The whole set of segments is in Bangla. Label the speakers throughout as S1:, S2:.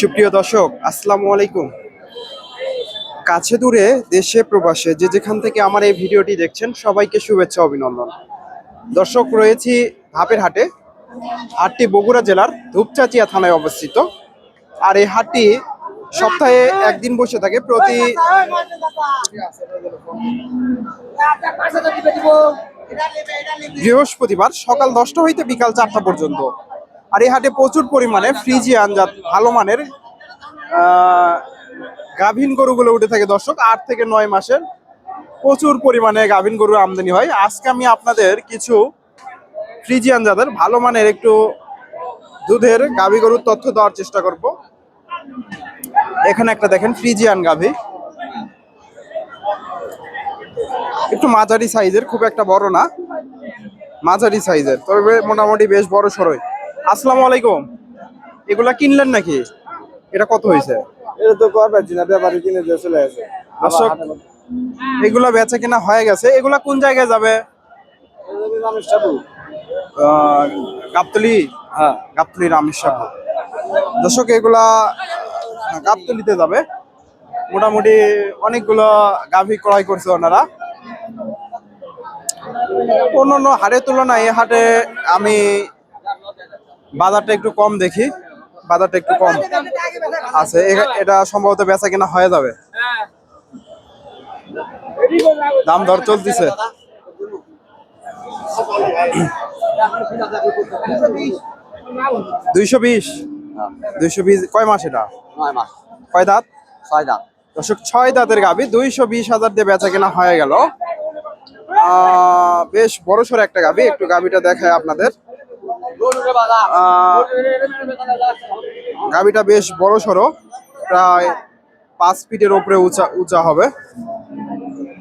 S1: সুপ্রিয় দর্শক, আসসালামু আলাইকুম। কাছে দূরে, দেশে প্রবাসে, যে যেখান থেকে আমার এই ভিডিওটি দেখছেন, সবাইকে শুভেচ্ছা, অভিনন্দন। দর্শক, রয়েছি ধাপের হাটে। হাটটি বগুড়া জেলার ধূপচাচিয়া থানায় অবস্থিত। আর এই হাটটি সপ্তাহে একদিন বসে থাকে প্রতি বৃহস্পতিবার সকাল দশটা হইতে বিকাল চারটা পর্যন্ত। আর এই হাটে প্রচুর পরিমাণে ফ্রিজিয়ান জাত ভালো মানের গাভীন গরুগুলো উঠে থাকে দর্শক। আট থেকে নয় মাসের প্রচুর পরিমাণে গাভীন গরু আমদানি হয়। আজকে আমি আপনাদের কিছু ফ্রিজিয়ান জাতের ভালো মানের একটু দুধের গাভী গরুর তথ্য দেওয়ার চেষ্টা করব। এখানে একটা দেখেন ফ্রিজিয়ান গাভী। একটু মাঝারি সাইজের খুব একটা বড় না। মাঝারি সাইজের তবে মোটামুটি বেশ বড় সরই। আসসালামু আলাইকুম। এগুলা কিনলেন নাকি? এটা কত হয়েছে?
S2: এটা তো কর পাচ্ছি না ব্যাপারে কিনে দিয়ে চলে গেছে
S1: দর্শক এগুলা বেচা কিনা হয়ে গেছে। এগুলা কোন জায়গায় যাবে? গাবতলি?
S2: হ্যাঁ।
S1: গাবতলি রামেশ্বর দর্শক এগুলা গাবতলিতে যাবে। মোটামুটি অনেকগুলো গাভী ক্রয় করছে ওনারা। অন্যান্য হাটের তুলনায় এই হাটে আমি বাজারটা একটু কম দেখি, বাজারটা একটু কম আছে। এটা সম্ভবত বেচা কিনা হয়ে যাবে। দাম দর চলতেছে। দুইশো বিশ। দুইশো বিশ কয় মাস এটা?
S2: নয় মাস।
S1: কয় দাঁত?
S2: ছয় দাম
S1: দর্শক ছয় দাঁতের গাভি দুইশো বিশ হাজার দিয়ে বেচা কেনা হয়ে গেল। বেশ বড় সড়ো একটা গাভি একটু গাভিটা দেখায় আপনাদের। গাভিটা বেশ বড় সড়ো প্রায় পাঁচ ফিটের উপরে উঁচা উঁচা হবে।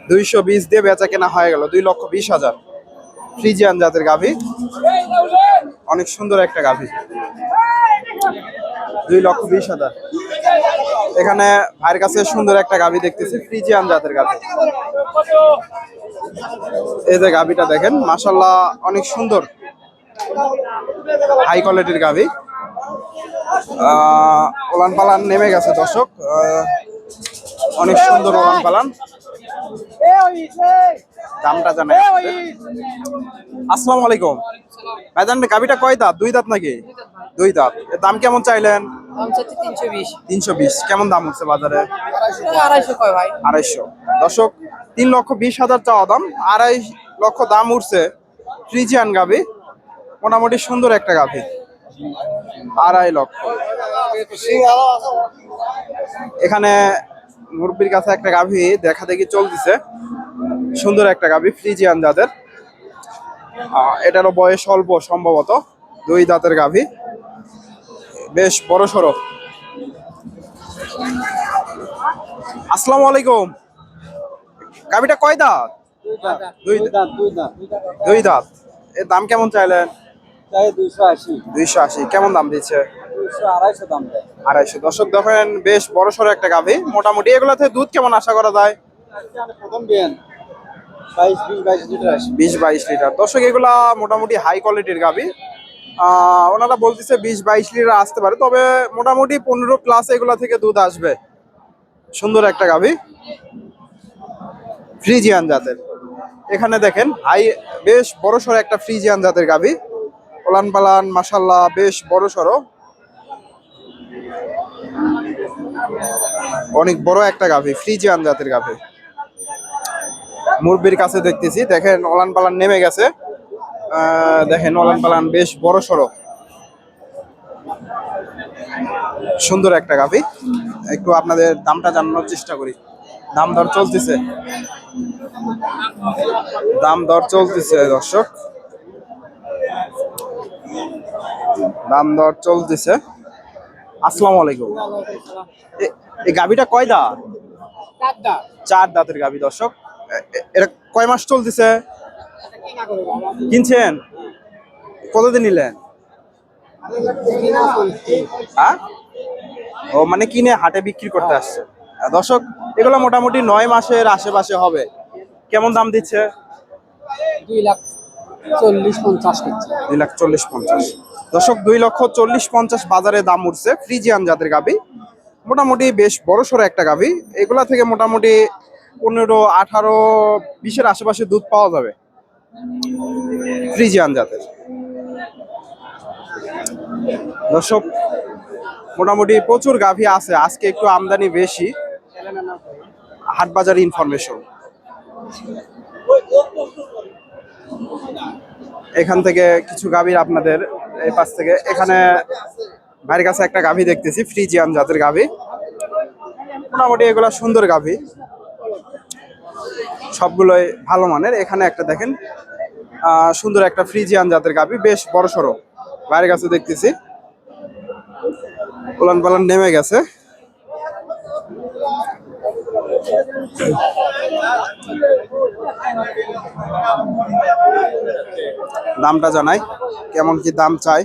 S1: দুইশো বিশ দিয়ে বেচা কেনা হয়ে গেল দুই লক্ষ বিশ হাজার। ফ্রিজিয়ান জাতের গাভি। অনেক সুন্দর একটা গাভি। দুই লক্ষ বিশ হাজার। এখানে ভাইয়ের কাছে সুন্দর একটা গাভি দেখতেছি ফ্রিজিয়ান জাতের গাভি। এই যে গাভিটা দেখেন মাসাল্লাহ অনেক সুন্দর হাই কোয়ালিটির আহ, ওলান পালান নেমে গেছে দর্শক অনেক সুন্দর ওলান পালান দামটা জানাই আসসালামু আলাইকুম। ভাই ভাইজান গাভিটা কয় দাঁত? দুই দাঁত নাকি? দুই দাঁত। এর দাম কেমন চাইলেন?
S3: তিনশো বিশ।
S1: কেমন দাম হচ্ছে বাজারে?
S3: আড়াইশো
S1: দর্শক তিন লক্ষ বিশ হাজার চাওয়া দাম। আড়াই লক্ষ দাম উঠছে ফ্রিজিয়ান গাভি। মোটামুটি সুন্দর একটা গাভি। আড়াই লক্ষ। এখানে মুরব্বির কাছে একটা গাভি দেখা দেখি চলতেছে। সুন্দর একটা গাভি ফ্রিজিয়ান যাদের এটারও বয়স অল্প সম্ভবত। দুই দাঁতের গাভি। বেশ বড় সড়ো। আসসালামু আলাইকুম। গাভিটা কয় দাঁত? দুই
S2: দাম দুই
S1: দাঁত। এর দাম কেমন চাইলেন?
S2: চাই দুইশো আশি।
S1: কেমন দাম দিচ্ছে?
S2: আড়াইশো
S1: দর্শক দেখেন বেশ বড় সড়ো একটা গাভি। মোটামুটি এগুলাতে দুধ কেমন আশা করা যায়?
S2: প্রথম বিশ বাইশ লিটার
S1: দর্শক এগুলা মোটামুটি হাই কোয়ালিটির গাভি। ওনারা বলতেছে বিশ বাইশ লিটার আসতে পারে। তবে মোটামুটি পনেরো প্লাস এগুলা থেকে দুধ আসবে। সুন্দর একটা গাভি। ফ্রিজিয়ান জাতের। এখানে দেখেন, হাই, বেশ বড় সড়ো একটা ফ্রিজিয়ান জাতের গাভি। ওলান পালান মাসাল্লাহ বেশ বড় সড়ো। অনেক বড় একটা গাভি, ফ্রিজিয়ান জাতের গাভি। মুরব্বির কাছে দেখতেছি, দেখেন, ওলান পালান নেমে গেছে। দেখেন ওলান পালান বেশ বড় সড়ো সুন্দর একটা গাভি। একটু আপনাদের দামটা জানানোর চেষ্টা করি। দাম দর চলতেছে। দাম দর চলতেছে দর্শক। দাম দর চলতেছে। আসসালামু আলাইকুম। এই গাভিটা কয় দাঁত? চার দাঁতের গাভি দর্শক। এটা কয় মাস চলতেছে? কিনছেন? কতদিন নিলেন? হ্যাঁ? ও মানে কিনে হাটে বিক্রি করতে আসছে। দর্শক এগুলো মোটামুটি নয় মাসের আশেপাশে হবে। কেমন দাম দিচ্ছে?
S3: দুই লাখ চল্লিশ পঞ্চাশ
S1: দুই লাখ চল্লিশ পঞ্চাশ। দর্শক দুই লক্ষ চল্লিশ পঞ্চাশ বাজারে দাম উঠছে ফ্রিজিয়ান জাতের গাভি। মোটামুটি বেশ বড় সড়ো একটা গাভি। এগুলা থেকে মোটামুটি পনেরো আঠারো বিশের আশেপাশে দুধ পাওয়া যাবে। ফ্রিজিয়ান জাতের। দর্শক, মোটামুটি প্রচুর গাভী আছে, আজকে একটু আমদানি বেশি। হাট বাজার ইনফরমেশন এখান থেকে কিছু গাভীর আপনাদের এই পাশ থেকে। এখানে ভাইয়ের কাছে একটা গাভী দেখতেছি, ফ্রিজিয়ান জাতের গাভী। মোটামুটি এগুলা সুন্দর গাভী। সবগুলোই ভালো মানের। এখানে একটা দেখেন সুন্দর একটা ফ্রিজিয়ান জাতের গাভী বেশ বড় সড়ো। ভাইয়ের কাছে দেখতেছি। উলান পালান নেমে গেছে। দামটা জানাই কেমন কি দাম চাই?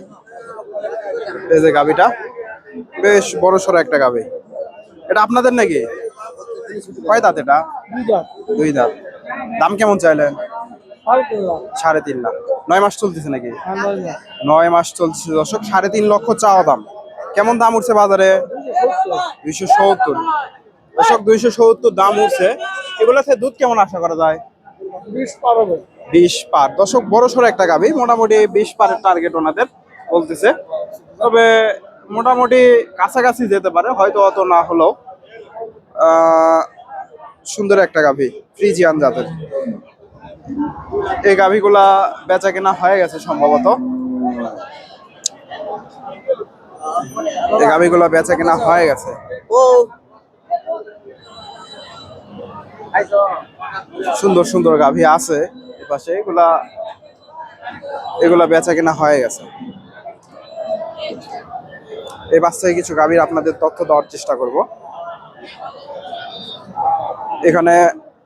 S1: এই যে গাবিটা বেশ বড় সড়ো একটা গাবি এটা আপনাদের নাকি? কয় দাঁত এটা? দুই দাঁত। দাম কেমন চাইলেন? সাড়ে তিন লাখ। নয় মাস চলতেছে নাকি? নয় মাস। চলছে দর্শক সাড়ে তিন লক্ষ চাওয়া দাম। কেমন দাম উঠছে বাজারে? দুইশো সত্তর। দর্শক দুইশো সত্তর দাম উঠছে। এগুলোতে দুধ কেমন আশা করা যায়? বিশ পার দর্শক বড় সড়ো একটা গাভি মোটামুটি বিশ পারের টার্গেট ওনাদের বলতেছে। তবে মোটামুটি কাছাকাছি যেতে পারে হয়তো অত না হলেও। আহ, সুন্দর একটা গাভি ফ্রিজিয়ান জাতের। এই গাভীগুলা বেচা কেনা হয়ে গেছে সম্ভবত। এই গাভিগুলা বেচা কেনা হয়ে গেছে। সুন্দর সুন্দর গাভী আছে এপাশে এগুলা এগুলা বেচা কেনা হয়ে গেছে। এই বাচ্চায় কিছু গাভীর আপনাদের তথ্য দেওয়ার চেষ্টা করব। এখানে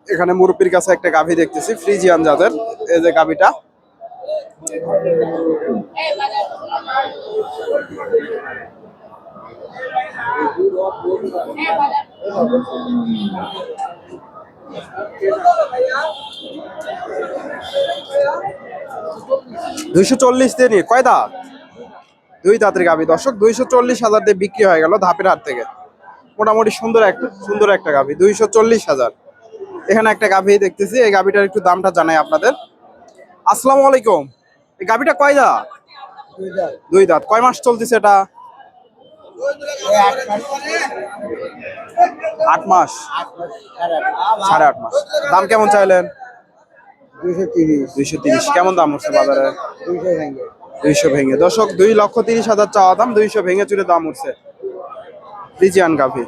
S1: এখানে মুরব্বীর কাছে একটা গাভী দেখতেছি, ফ্রিজিয়ান জাতের। এই যে গাভীটা। দুইশো চল্লিশ দিয়ে কয় দাঁত দুই দাঁতের গাভী। দর্শক, দুইশো চল্লিশ হাজার দিয়ে বিক্রি হয়ে গেল ধাপের হাট থেকে। মোটামুটি সুন্দর একটা সুন্দর একটা গাভী, দুইশো চল্লিশ হাজার। এখানে একটা গাভী দেখতেছি, এই গাভীটার একটু দামটা জানাই আপনাদের। আসসালামু আলাইকুম। এই গাভীটা কয় দাঁত? দুই দাঁত। কয় মাস চলতেছে এটা? আট মাস? সাড়ে আট মাস। দাম কেমন চাইলেন?
S2: দুইশো তিরিশ।
S1: কেমন দাম উঠছে বাজারে? দুইশো ভেঙে। দর্শক, দুই লক্ষ তিরিশ হাজার চাওয়া দাম, দুইশো ভেঙে চুরে দাম উঠছে। ফ্রিজিয়ান গাভি।